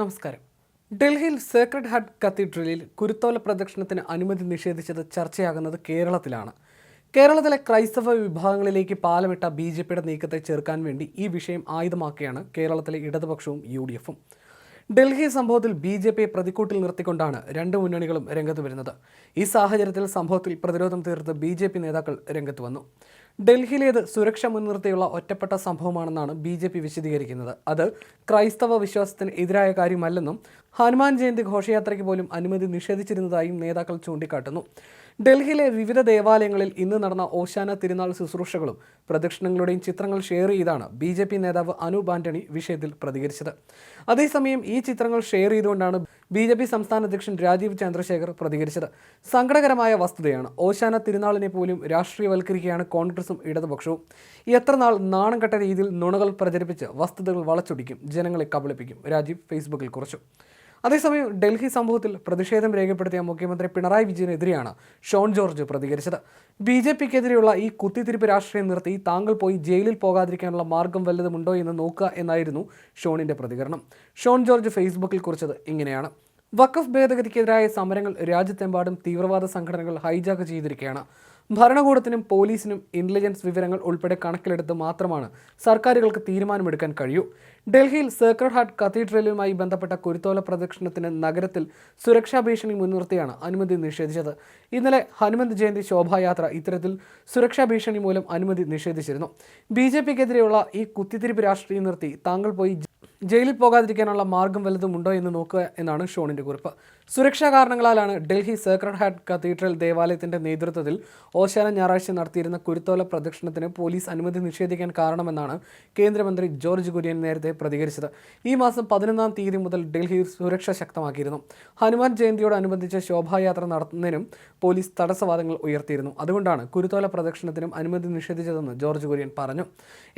നമസ്കാരം. ഡൽഹിയിൽ Sacred heart കത്തീഡ്രലിൽ കുരുത്തോല പ്രദക്ഷിണത്തിന് അനുമതി നിഷേധിച്ചത് ചർച്ചയാകുന്നത് കേരളത്തിലാണ്. കേരളത്തിലെ ക്രൈസ്തവ വിഭാഗങ്ങളിലേക്ക് പാലമിട്ട ബി ജെ പിയുടെ നീക്കത്തെ ചെറുക്കാൻ വേണ്ടി ഈ വിഷയം ആയുധമാക്കിയാണ് കേരളത്തിലെ ഇടതുപക്ഷവും യു ഡി എഫും. ഡൽഹി സംഭവത്തിൽ ബി ജെ പിയെ പ്രതിക്കൂട്ടിൽ നിർത്തിക്കൊണ്ടാണ് രണ്ട് മുന്നണികളും രംഗത്ത് വരുന്നത്. ഈ സാഹചര്യത്തിൽ സംഭവത്തിൽ പ്രതിരോധം തീർത്ത് ബി ജെ പി നേതാക്കൾ രംഗത്ത് വന്നു. ഡൽഹിയിലേത് സുരക്ഷ മുൻനിർത്തിയുള്ള ഒറ്റപ്പെട്ട സംഭവമാണെന്നാണ് ബി ജെ പി വിശദീകരിക്കുന്നത്. അത് ക്രൈസ്തവ വിശ്വാസത്തിന് എതിരായ കാര്യമല്ലെന്നും ഹനുമാൻ ജയന്തി ഘോഷയാത്രയ്ക്ക് പോലും അനുമതി നിഷേധിച്ചിരുന്നതായും നേതാക്കൾ ചൂണ്ടിക്കാട്ടുന്നു. ഡൽഹിയിലെ വിവിധ ദേവാലയങ്ങളിൽ ഇന്ന് നടന്ന ഓശാന തിരുനാൾ ശുശ്രൂഷകളും പ്രദക്ഷിണങ്ങളുടെയും ചിത്രങ്ങൾ ഷെയർ ചെയ്താണ് ബി നേതാവ് അനു ആന്റണി വിഷയത്തിൽ പ്രതികരിച്ചത്. അതേസമയം ഈ ചിത്രങ്ങൾ ഷെയർ ചെയ്തുകൊണ്ടാണ് ബി ജെ പി സംസ്ഥാന അധ്യക്ഷൻ രാജീവ് ചന്ദ്രശേഖർ പ്രതികരിച്ചത്. സങ്കടകരമായ വസ്തുതയാണ്. ഓശാന തിരുനാളിനെ പോലും രാഷ്ട്രീയവൽക്കരിക്കുകയാണ് കോൺഗ്രസും ഇടതുപക്ഷവും. എത്ര നാൾ നാണം കെട്ട രീതിയിൽ നുണകൾ പ്രചരിപ്പിച്ച് വസ്തുതകൾ വളച്ചൊടിക്കും ജനങ്ങളെ കബളിപ്പിക്കും. രാജീവ് ഫേസ്ബുക്കിൽ കുറിച്ചു. അതേസമയം ഡൽഹി സംഭവത്തിൽ പ്രതിഷേധം രേഖപ്പെടുത്തിയ മുഖ്യമന്ത്രി പിണറായി വിജയനെതിരെയാണ് ഷോൺ ജോർജ് പ്രതികരിച്ചത്. ബി ജെ പിക്കെതിരെയുള്ള ഈ കുത്തിത്തിരിപ്പ് രാഷ്ട്രീയം നിർത്തി താങ്കൾ പോയി ജയിലിൽ പോകാതിരിക്കാനുള്ള മാർഗം വല്ലതുമുണ്ടോ എന്ന് നോക്കുക എന്നായിരുന്നു ഷോണിന്റെ പ്രതികരണം. ഷോൺ ജോർജ് ഫേസ്ബുക്കിൽ കുറിച്ചത് ഇങ്ങനെയാണ്. വഖഫ് ഭേദഗതിക്കെതിരായ സമരങ്ങൾ രാജ്യത്തെമ്പാടും തീവ്രവാദ സംഘടനകൾ ഹൈജാക്ക് ചെയ്തിരിക്കുകയാണ്. ഭരണകൂടത്തിനും പോലീസിനും ഇന്റലിജൻസ് വിവരങ്ങൾ ഉൾപ്പെടെ കണക്കിലെടുത്ത് മാത്രമാണ് സർക്കാരുകൾക്ക് തീരുമാനമെടുക്കാൻ കഴിയൂ. ഡൽഹിയിൽ സേക്രഡ് ഹാർട്ട് കത്തീഡ്രലുമായി ബന്ധപ്പെട്ട കുരുത്തോല പ്രദക്ഷിണത്തിന് നഗരത്തിൽ സുരക്ഷാ ഭീഷണി മുൻനിർത്തിയാണ് അനുമതി നിഷേധിച്ചത്. ഇന്നലെ ഹനുമന്ത് ജയന്തി ശോഭായാത്ര ഇത്തരത്തിൽ സുരക്ഷാ ഭീഷണി മൂലം അനുമതി നിഷേധിച്ചിരുന്നു. ബി ജെ പിക്കെതിരെയുള്ള ഈ കുത്തിത്തിരിപ്പ് രാഷ്ട്രീയം നിർത്തി താങ്കൾ പോയി ജയിലിൽ പോകാതിരിക്കാനുള്ള മാർഗം വല്ലതുമുണ്ടോ എന്ന് നോക്കുക എന്നാണ് ഷോണിന്റെ കുറിപ്പ്. സുരക്ഷാ കാരണങ്ങളാലാണ് ഡൽഹി സേക്രഡ് ഹാർട്ട് കത്തീഡ്രൽ ദേവാലയത്തിന്റെ നേതൃത്വത്തിൽ ഓശാന ഞായറാഴ്ച നടത്തിയിരുന്ന കുരുത്തോല പ്രദക്ഷിണത്തിന് പോലീസ് അനുമതി നിഷേധിക്കാൻ കാരണമെന്നാണ് കേന്ദ്രമന്ത്രി ജോർജ് കുര്യൻ നേരത്തെ പ്രതികരിച്ചത്. ഈ മാസം പതിനൊന്നാം തീയതി മുതൽ ഡൽഹി സുരക്ഷ ശക്തമാക്കിയിരുന്നു. ഹനുമാൻ ജയന്തിയോടനുബന്ധിച്ച് ശോഭായാത്ര നടത്തുന്നതിനും പോലീസ് തടസ്സവാദങ്ങൾ ഉയർത്തിയിരുന്നു. അതുകൊണ്ടാണ് കുരുത്തോല പ്രദക്ഷിണത്തിനും അനുമതി നിഷേധിച്ചതെന്ന് ജോർജ് കുര്യൻ പറഞ്ഞു.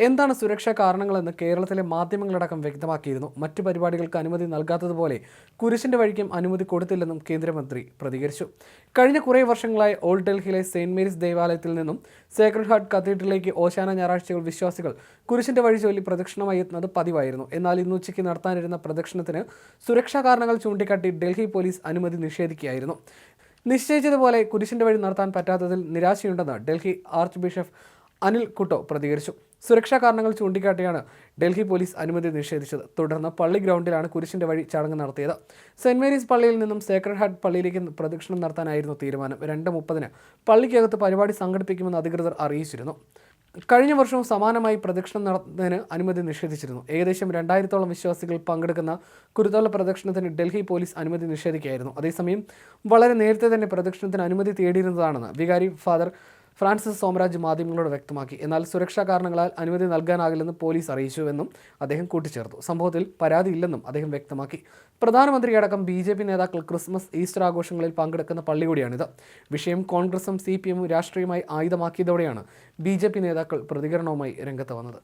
എന്താണ് സുരക്ഷാ കാരണങ്ങളെന്ന് കേരളത്തിലെ മാധ്യമങ്ങളടക്കം വ്യക്തമാക്കിയിരുന്നു മറ്റു പരിപാടികൾക്ക് അനുമതി നൽകാത്തതുപോലെ കുരിശിന്റെ വഴിക്കും അനുമതി കൊടുത്തില്ലെന്നും കേന്ദ്രമന്ത്രി പ്രതികരിച്ചു. കഴിഞ്ഞ കുറേ വർഷങ്ങളായി ഓൾഡ് ഡൽഹിയിലെ സെയിന്റ് മേരീസ് ദേവാലയത്തിൽ നിന്നും സേക്രഡ് ഹാർട്ട് കത്തീഡ്രലിലേക്ക് ഓശാന ഞായറാഴ്ചകൾ വിശ്വാസികൾ കുരിശിന്റെ വഴി ചൊല്ലി പ്രദക്ഷിണമായി എത്തുന്നത് പതിവായിരുന്നു. എന്നാൽ ഇന്ന് ഉച്ചയ്ക്ക് നടത്താനിരുന്ന പ്രദക്ഷിണത്തിന് സുരക്ഷാ കാരണങ്ങൾ ചൂണ്ടിക്കാട്ടി ഡൽഹി പോലീസ് അനുമതി നിഷേധിക്കുകയായിരുന്നു. നിശ്ചയിച്ചതുപോലെ കുരിശിന്റെ വഴി നടത്താൻ പറ്റാത്തതിൽ നിരാശയുണ്ടെന്ന് ഡൽഹി ആർച്ച് ബിഷപ്പ് അനിൽ കുട്ടോ പ്രതികരിച്ചു. സുരക്ഷാ കാരണങ്ങൾ ചൂണ്ടിക്കാട്ടിയാണ് ഡൽഹി പോലീസ് അനുമതി നിഷേധിച്ചത്. തുടർന്ന് പള്ളി ഗ്രൗണ്ടിലാണ് കുരിശിന്റെ വഴി ചടങ്ങ് നടത്തിയത്. സെന്റ് മേരീസ് പള്ളിയിൽ നിന്നും സേക്രഡ് ഹാർട്ട് പള്ളിയിലേക്ക് പ്രദക്ഷിണം നടത്താനായിരുന്നു തീരുമാനം. രണ്ട് മുപ്പതിന് പള്ളിക്കകത്ത് പരിപാടി സംഘടിപ്പിക്കുമെന്ന് അധികൃതർ അറിയിച്ചിരുന്നു. കഴിഞ്ഞ വർഷവും സമാനമായി പ്രദക്ഷിണം നടത്തുന്നതിന് അനുമതി നിഷേധിച്ചിരുന്നു. ഏകദേശം രണ്ടായിരത്തോളം വിശ്വാസികൾ പങ്കെടുക്കുന്ന കുരുത്തോല പ്രദക്ഷിണത്തിന് ഡൽഹി പോലീസ് അനുമതി നിഷേധിക്കുകയായിരുന്നു. അതേസമയം വളരെ നേരത്തെ തന്നെ പ്രദക്ഷിണത്തിന് അനുമതി തേടിയിരുന്നതാണെന്ന് വികാരി ഫാദർ ഫ്രാൻസിസ് സോമരാജ് മാധ്യമങ്ങളോട് വ്യക്തമാക്കി. എന്നാൽ സുരക്ഷാ കാരണങ്ങളാൽ അനുമതി നൽകാനാകില്ലെന്ന് പോലീസ് അറിയിച്ചുവെന്നും അദ്ദേഹം കൂട്ടിച്ചേർത്തു. സംഭവത്തിൽ പരാതിയില്ലെന്നും അദ്ദേഹം വ്യക്തമാക്കി. പ്രധാനമന്ത്രിയടക്കം ബി ജെ പി നേതാക്കൾ ക്രിസ്മസ് ഈസ്റ്റർ ആഘോഷങ്ങളിൽ പങ്കെടുക്കുന്ന പള്ളി കൂടിയാണിത് വിഷയം കോൺഗ്രസും സി പി എമ്മും രാഷ്ട്രീയമായി ആയുധമാക്കിയതോടെയാണ് ബി ജെ പി നേതാക്കൾ പ്രതികരണവുമായി രംഗത്ത് വന്നത്.